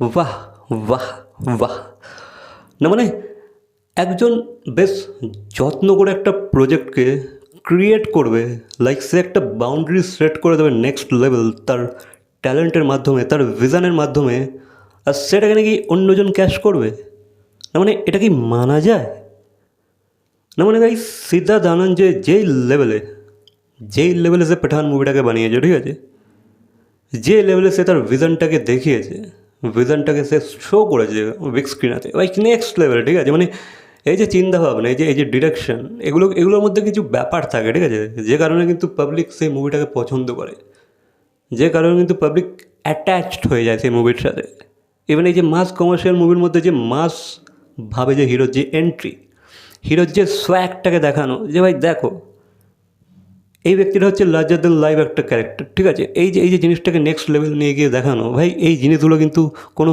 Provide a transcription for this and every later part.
বাহ বাহ বাহ না মানে একজন বেশ যত্ন করে একটা প্রজেক্টকে ক্রিয়েট করবে লাইক সে একটা বাউন্ডারি সেট করে দেবে নেক্সট লেভেল তার ট্যালেন্টের মাধ্যমে, তার ভিশনের মাধ্যমে, আর সেটাকে নাকি অন্যজন ক্যাশ করবে। না মানে এটা কি মানা যায়? না মানে ভাই সিদ্ধার্থ আনন্দ যে যেই লেভেলে যেই লেভেলে সে পাঠান মুভিটাকে বানিয়েছে, ঠিক আছে? যে লেভেলে সে তার ভিশনটাকে দেখিয়েছে ভিশনটাকে সে শো করেছে বিগ স্ক্রিনাতে ভাই নেক্সট লেভেল ঠিক আছে? মানে এই যে চিন্তাভাবনা এই যে এই যে ডিরেকশন এগুলো, এগুলোর মধ্যে কিছু ব্যাপার থাকে, ঠিক আছে? যে কারণে কিন্তু পাবলিক সেই মুভিটাকে পছন্দ করে। যে কারণে কিন্তু পাবলিক অ্যাটাচড হয়ে যায় সেই মুভির সাথে। ইভেন এই যে মাস কমার্শিয়াল মুভির মধ্যে যে মাস ভাবে যে হিরোর যে এন্ট্রি হিরোর যে সোয়াগটাকে দেখানো, যে ভাই দেখো এই ব্যক্তিটা হচ্ছে দ্যান লাইভ একটা ক্যারেক্টার ঠিক আছে? এই যে এই যে জিনিসটাকে নেক্সট লেভেল নিয়ে গিয়ে দেখানো, ভাই, এই জিনিসগুলো কিন্তু কোনো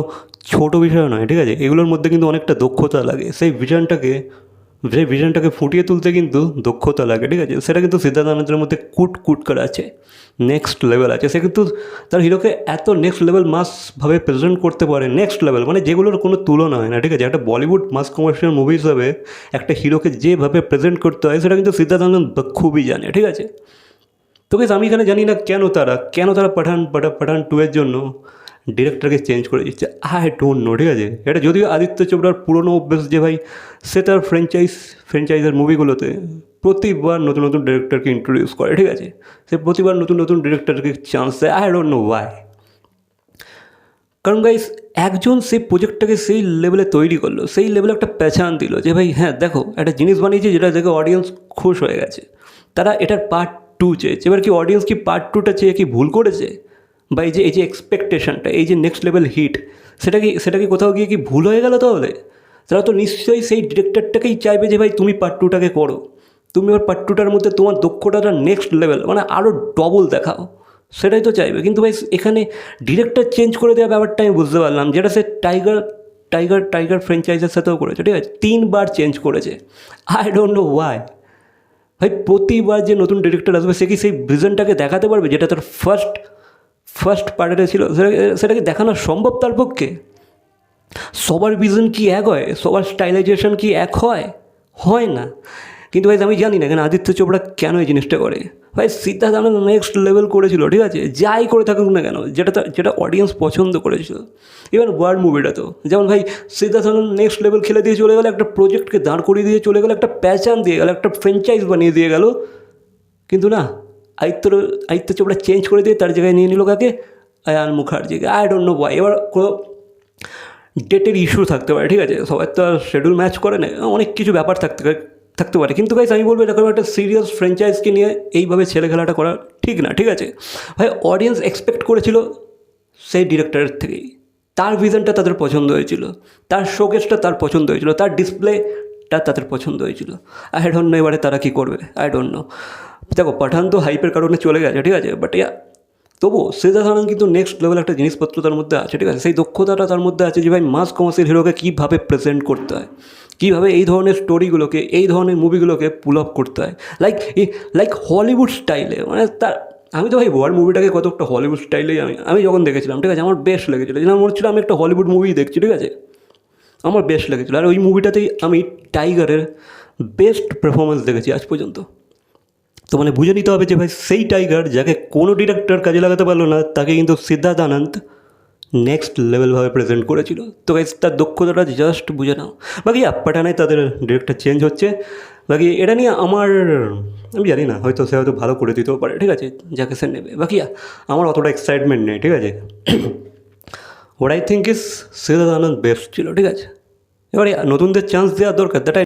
ছোট বিষয় নয়, ঠিক আছে? এগুলোর মধ্যে কিন্তু অনেকটা দক্ষতা লাগে। সেই ভিশনটাকে সেই ভিশনটাকে ফুটিয়ে তুলতে কিন্তু দক্ষতা লাগে, ঠিক আছে? সেটা কিন্তু সিদ্ধার্থ আনন্দের মধ্যে কুট কুট করে আছে নেক্সট লেভেল আছে। সে কিন্তু তার হিরোকে এত নেক্সট লেভেল মাসভাবে প্রেজেন্ট করতে পারে নেক্সট লেভেল মানে যেগুলোর কোনো তুলনা হয় না, ঠিক আছে? একটা বলিউড মাস কমার্শিয়াল মুভি হিসাবে একটা হিরোকে যেভাবে প্রেজেন্ট করতে হয়, সেটা কিন্তু সিদ্ধার্থ আনন্দ খুবই জানে, ঠিক আছে? তো আমি এখানে জানি না কেন তারা কেন তারা পাঠান পাঠা পাঠান টু এর জন্য ডিরেক্টরকে চেঞ্জ করে দিচ্ছে। আই ডোন্ট নো ঠিক আছে? এটা যদিও আদিত্য চোপড়ার পুরনো অভ্যেস যে ভাই, সে তার ফ্র্যাঞ্চাইজ ফ্র্যাঞ্চাইজের মুভিগুলোতে প্রতিবার নতুন নতুন ডিরেক্টরকে ইন্ট্রোডিউস করে, ঠিক আছে? সে প্রতিবার নতুন নতুন ডিরেক্টরকে চান্স দেয়। আই ডোন্ট নো ওয়াই কারণ গাইস একজন সেই প্রজেক্টটাকে সেই লেভেলে তৈরি করল, সেই লেভেলে একটা পেছান দিল যে ভাই হ্যাঁ দেখো, একটা জিনিস বানিয়েছে যেটা দেখে অডিয়েন্স খুশ হয়ে গেছে। তারা এটার পার্ট টু চেয়েছে। এবার কি অডিয়েন্স কি পার্ট টুটা চেয়ে কি ভুল করেছে? বা এই যে এই যে এক্সপেকটেশনটা এই যে নেক্সট লেভেল হিট সেটা কি সেটা কি কোথাও গিয়ে কি ভুল হয়ে গেল তাহলে? তারা তো নিশ্চয়ই সেই ডিরেক্টরটাকেই চাইবে যে, ভাই, তুমি পার্ট টুটাকে করো। তুমি এবার পার্ট টুটার মধ্যে তোমার দক্ষতাটা নেক্সট লেভেল মানে আরও ডবল দেখাও। সেটাই তো চাইবে। কিন্তু ভাই, এখানে ডিরেক্টর চেঞ্জ করে দেওয়া ব্যাপারটা আমি বুঝতে পারলাম, যেটা সে টাইগার টাইগার টাইগার ফ্র্যাঞ্চাইজের সাথেও করেছে, ঠিক আছে? তিনবার চেঞ্জ করেছে। আই ডোন্ট নো ওয়াই ভাই, প্রতিবার যে নতুন ডিরেক্টর আসবে, সে কি সেই ভিজনটাকে দেখাতে পারবে, যেটা তার ফার্স্ট ফার্স্ট পার্টে ছিল, সেটা- সেটাকে দেখানো সম্ভব তার পক্ষে? সবার ভিজন কি এক হয়? সবার স্টাইলাইজেশন কি এক হয়? হয় না। কিন্তু ভাই আমি জানি না কেন আদিত্য চোপড়া কেন এই জিনিসটা করে? ভাই, সিদ্ধার্থ আনন্দ নেক্সট লেভেল করেছিল, ঠিক আছে? যাই করে থাকুক না কেন, যেটা যেটা অডিয়েন্স পছন্দ করেছিল। ইভেন ওয়ার্ড মুভিটা তো। যেমন ভাই, সিদ্ধার্থ নেক্সট লেভেল খেলে দিয়ে চলে গেল, একটা প্রজেক্টকে দাঁড় করিয়ে দিয়ে চলে গেল, একটা প্যাচান দিয়ে গেল, একটা ফ্র্যাঞ্চাইজ বানিয়ে দিয়ে গেল। কিন্তু না আদিত্য আদিত্য চোপড়া চেঞ্জ করে দিয়ে তার জায়গায় নিয়ে নিল কাকে? আয়ান মুখার্জিকে। আই ডোন্ট নো ওয়াই এবার কোনো ডেটের ইস্যু থাকতে পারে, ঠিক আছে? সবাই তো আর শেডিউল ম্যাচ করে না। অনেক কিছু ব্যাপার থাকতে পারে থাকতে পারে। কিন্তু গাইজ আমি বলব এরকম একটা সিরিয়াস ফ্র্যাঞ্চাইজকে নিয়ে এইভাবে ছেলে খেলাটা করা ঠিক না, ঠিক আছে? ভাই অডিয়েন্স এক্সপেক্ট করেছিল সেই ডিরেক্টরের থেকেই। তার ভিজনটা তাদের পছন্দ হয়েছিল। তার শোকেসটা তার পছন্দ হয়েছিল। তার ডিসপ্লেটা তাদের পছন্দ হয়েছিল। আই ডোন্ট নো এবারে তারা কী করবে। আই ডোন্ট নো দেখো, পাঠান তো হাইপের কারণে চলে গেছে, ঠিক আছে? বাট ইয়া তবুও সিদ্ধার্থ আনন্দ কিন্তু নেক্সট লেভেল একটা জিনিসপত্র তার মধ্যে আছে, ঠিক আছে? সেই দক্ষতাটা তার মধ্যে আছে যে ভাই মাস কমার্সিয়াল হিরোকে কীভাবে প্রেজেন্ট করতে হয়? কীভাবে এই ধরনের স্টোরিগুলোকে এই ধরনের মুভিগুলোকে পুল আপ করতে হয়? লাইক লাইক হলিউড স্টাইলে মানে তার, আমি তো ভাই ওয়ার্ড মুভিটাকে কত একটা হলিউড স্টাইলেই আমি আমি যখন দেখেছিলাম, ঠিক আছে? আমার বেশ লেগেছিলো। যেন মনে হচ্ছিল আমি একটা হলিউড মুভি দেখছি, ঠিক আছে? আমার বেস্ট লেগেছিলো। আর ওই মুভিটাতেই আমি টাইগারের বেস্ট পারফরমেন্স দেখেছি আজ পর্যন্ত। তো মানে বুঝে নিতে হবে যে ভাই সেই টাইগার যাকে কোনো ডিরেক্টর কাজে লাগাতে পারল না, তাকে কিন্তু সিদ্ধার্থ আনন্দ নেক্সট লেভেলভাবে প্রেজেন্ট করেছিল। তো গাইজ তার দক্ষতাটা জাস্ট বুঝে নাও। বাকি আপ্পাটানায় তাদের ডিরেক্টর চেঞ্জ হচ্ছে। বাকি এটা নিয়ে আমার, আমি জানি না, হয়তো সে হয়তো ভালো করে দিতেও পারে, ঠিক আছে? যাকে সে নেবে। বাকি আমার অতটা এক্সাইটমেন্ট নেই, ঠিক আছে? What I think is Siddharth Anand best ছিল, ঠিক আছে? এবারে নতুনদের চান্স দেওয়ার দরকার দ্যাট